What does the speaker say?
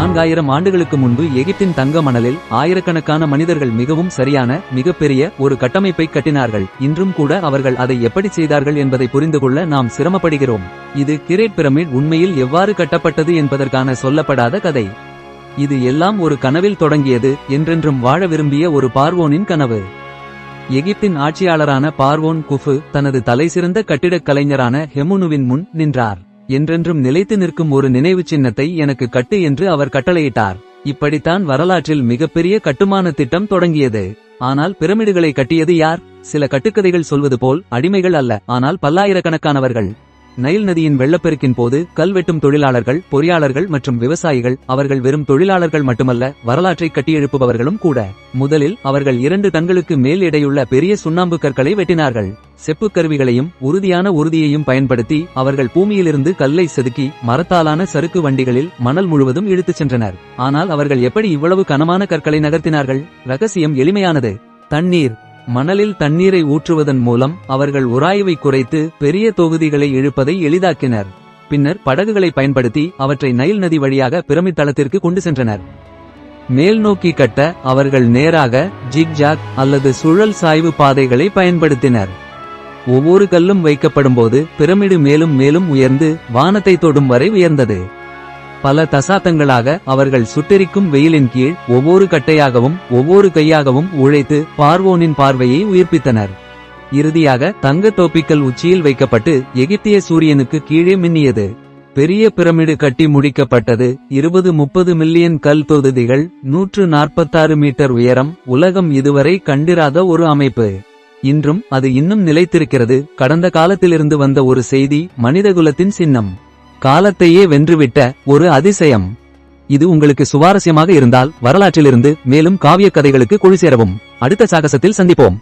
நான்காயிரம் ஆண்டுகளுக்கு முன்பு எகிப்தின் தங்க மணலில் ஆயிரக்கணக்கான மனிதர்கள் மிகவும் சரியான மிகப்பெரிய ஒரு கட்டமைப்பை கட்டினார்கள். இன்றும் கூட அவர்கள் அதை எப்படி செய்தார்கள் என்பதை புரிந்து கொள்ள நாம் சிரமப்படுகிறோம். இது கிரேட் பிரமிட் உண்மையில் எவ்வாறு கட்டப்பட்டது என்பதற்கான சொல்லப்படாத கதை. இது எல்லாம் ஒரு கனவில் தொடங்கியது என்றென்றும் வாழ விரும்பிய ஒரு பார்வோனின் கனவு. எகிப்தின் ஆட்சியாளரான பார்வோன் குஃபு தனது தலைசிறந்த கட்டிடக் கலைஞரான ஹெமுனுவின் முன் நின்றார். என்றென்றும் நிலைத்து நிற்கும் ஒரு நினைவு சின்னத்தை எனக்கு கட்டு என்று அவர் கட்டளையிட்டார். இப்படித்தான் வரலாற்றில் மிகப்பெரிய கட்டுமான திட்டம் தொடங்கியது. ஆனால் பிரமிடுகளை கட்டியது யார்? சில கட்டுக்கதைகள் சொல்வது போல் அடிமைகள் அல்ல ஆனால் பல்லாயிரக்கணக்கானவர்கள். நைல் நதியின் வெள்ளப்பெருக்கின் போது கல்வெட்டும் தொழிலாளர்கள் பொறியாளர்கள் மற்றும் விவசாயிகள் அவர்கள் வெறும் தொழிலாளர்கள் மட்டுமல்ல வரலாற்றை கட்டியெழுப்புபவர்களும் கூட. முதலில் அவர்கள் இரண்டு டன்களுக்கு மேல் எடையுள்ள பெரிய சுண்ணாம்பு கற்களை வெட்டினார்கள். செப்பு கருவிகளையும் உறுதியான உறுதியையும் பயன்படுத்தி அவர்கள் பூமியிலிருந்து கல்லை செதுக்கி மரத்தாலான சறுக்கு வண்டிகளில் மணல் முழுவதும் இழுத்துச் சென்றனர். ஆனால் அவர்கள் எப்படி இவ்வளவு கனமான கற்களை நகர்த்தினார்கள்? ரகசியம் எளிமையானது. தண்ணீர். மணலில் தண்ணீரை ஊற்றுவதன் மூலம் அவர்கள் உராய்வை குறைத்து பெரிய தொகுதிகளை இழுப்பதை எளிதாக்கினர். பின்னர் படகுகளை பயன்படுத்தி அவற்றை நைல் நதி வழியாக பிரமிட் தளத்திற்கு கொண்டு சென்றனர். மேல் நோக்கி கட்ட அவர்கள் நேராக ஜிக்ஜாக் அல்லது சுழல் சாய்வு பாதைகளை பயன்படுத்தினர். ஒவ்வொரு கல்லும் வைக்கப்படும் போது பிரமிடு மேலும் மேலும் உயர்ந்து வானத்தை தொடும் வரை உயர்ந்தது. பல தசாப்தங்களாக அவர்கள் சுட்டெரிக்கும் வெயிலின் கீழ் ஒவ்வொரு கட்டையாகவும் ஒவ்வொரு கையாகவும் உழைத்து பார்வோனின் பார்வையை உயிர்ப்பித்தனர். இறுதியாக தங்க தோப்பிக்கல் உச்சியில் வைக்கப்பட்டு எகிப்திய சூரியனுக்கு கீழே மின்னியது. பெரிய பிரமிடு கட்டி முடிக்கப்பட்டது. இருபது முப்பது மில்லியன் கல் தொகுதிகள் நூற்று நாற்பத்தாறு மீட்டர் உயரம் உலகம் இதுவரை கண்டிராத ஒரு அமைப்பு. இன்றும் அது இன்னும் நிலைத்திருக்கிறது. கடந்த காலத்திலிருந்து வந்த ஒரு செய்தி மனிதகுலத்தின் சின்னம். காலத்தையே வென்றுவிட்ட ஒரு அதிசயம். இது உங்களுக்கு சுவாரஸ்யமாக இருந்தால் வரலாற்றிலிருந்து மேலும் காவியக் கதைகளுக்கு குழு சேரவும். அடுத்த சாகசத்தில் சந்திப்போம்.